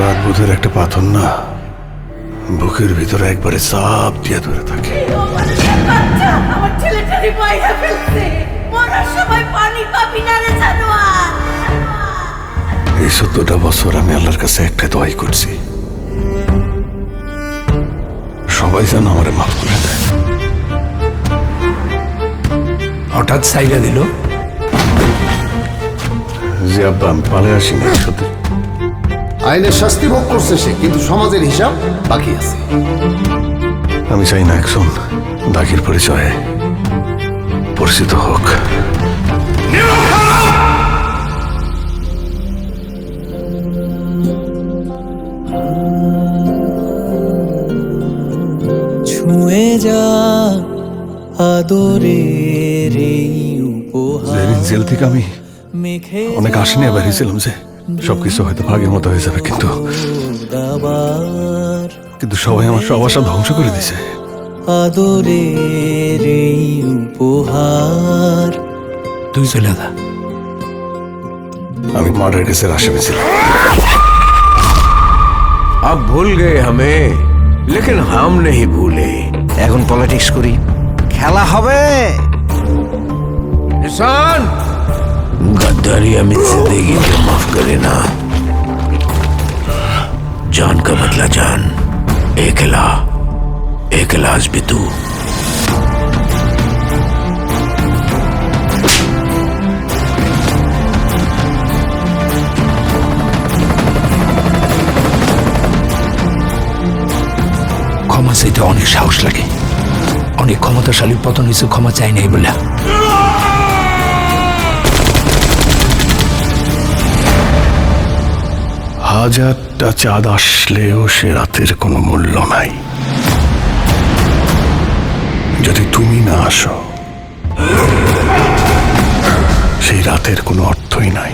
মনের একটা পাথর না বুকের ভিতরে একবারে চাপ দিয়ে ধরে থাকে। ও মানুষের বাচ্চা আমার ছেলেটারি বাইরে ফেলছে। মরার সময় পানি পাবি না রে জানোয়ার। এই সত্তরটা বছর আমি আল্লাহর কাছে একটা দোয়াই করছি। সবাই যেন আমার মাফ করে দেয়। হঠাৎ সাইডা দিল। যে আব্বা আমি পালে আসিনি সত্যি। আইনের শাস্তি ভোগ করছে সে কিন্তু সমাজের হিসাব বাকি আছে। আমি চাই না একজন দাগির পরিচয়ে পরিচিত হোক। ছুঁয়ে যা আদরের এই উপহার। জেল থেকে আমি মেখে অনেক আশা নিয়ে বেরিয়েছিলাম যে সবকিছু হয়তো ভাগের মতো হয়ে যাবে কিন্তু কিন্তু সবাই আমার সব আশা ধ্বংস করে দিছে আদরের উপহার। তুই চলে যা। আমি মার্ডার কেসের আসামি ছিলাম। আপ ভুল গে হামে লেকিন হাম নেহি ভুলে। এখন পলিটিক্স করি। খেলা হবে। নিশান! गद्दारी अमित जिंदगी को माफ करे ना जान का बदला जान एकला एक इलाज भी तू ক্ষমা চাইতে অনেক সাহস লাগে অনেক ক্ষমতাশালী পতন হয়েছে ক্ষমা চাই নাই বলে হাজারটা চাঁদ আসলেও সে রাতের কোনো মূল্য নাই। যদি তুমি না আসো, সেই রাতের কোনো অর্থই নাই।